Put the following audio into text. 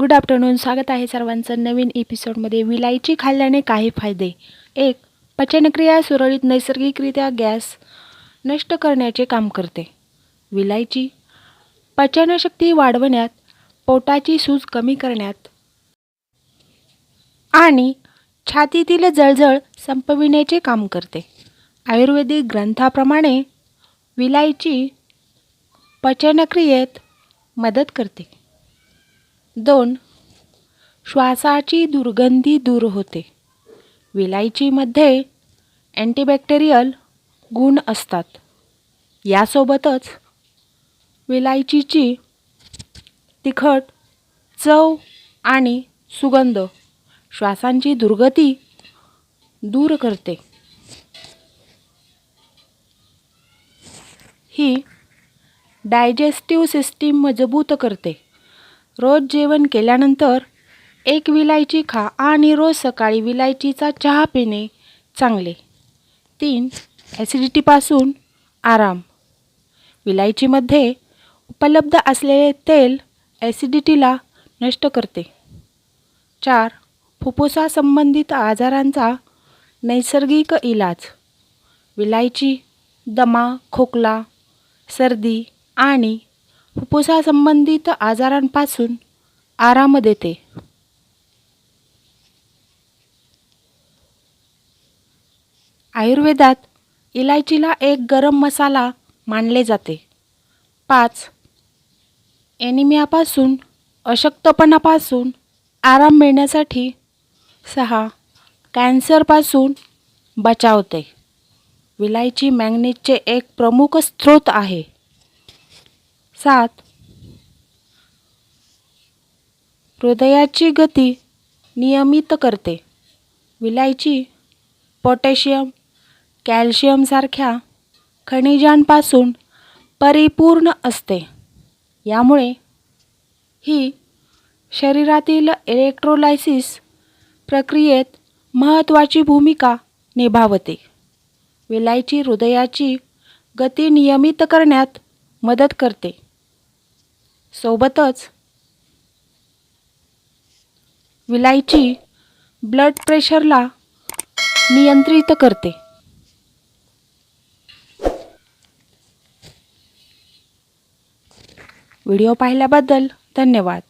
Good afternoon स्वागत आहे सर्वांचं नवीन एपिसोडमध्ये विलायची खाल्ल्याने काही फायदे. एक पचनक्रिया सुरळीत नैसर्गिकरित्या गॅस नष्ट करण्याचे काम करते. विलायची पचनशक्ती वाढवण्यात पोटाची सूज कमी करण्यात आणि छातीतील जळजळ संपविण्याचे काम करते. आयुर्वेदिक ग्रंथाप्रमाणे विलायची पचनक्रियेत मदत करते. दोन. श्वासाची दुर्गंधी दूर होते. विलायचीमध्ये अँटीबॅक्टेरियल गुण असतात. यासोबतच विलायचीची तिखट चव आणि सुगंध श्वासांची दुर्गती दूर करते. ही डायजेस्टिव्ह सिस्टीम मजबूत करते. रोज जेवण केल्यानंतर एक विलायची खा आणि रोज सकाळी विलायचीचा चहा पिणे चांगले. तीन ॲसिडिटीपासून आराम. विलायचीमध्ये उपलब्ध असलेले तेल ॲसिडिटीला नष्ट करते. चार फुफ्फुसासंबंधित आजारांचा नैसर्गिक इलाज. विलायची दमा खोकला सर्दी आणि फुफ्फुसासंबंधित आजारांपासून आराम देते. आयुर्वेदात इलायचीला एक गरम मसाला मानले जाते. पाच एनिमियापासून अशक्तपणापासून आराम मिळण्यासाठी. सहा कॅन्सरपासून बचावते. विलायची मॅग्नेटचे एक प्रमुख स्रोत आहे. सात. हृदयाची गती नियमित करते. विलायची पोटॅशियम कॅल्शियमसारख्या खनिजांपासून परिपूर्ण असते. यामुळे ही शरीरातील इलेक्ट्रोलायसिस प्रक्रियेत महत्त्वाची भूमिका निभावते. विलायची हृदयाची गती नियमित करण्यात मदत करते. सोबतच विलायची ब्लड प्रेशरला नियंत्रित करते. व्हिडिओ पाहिल्याबद्दल धन्यवाद.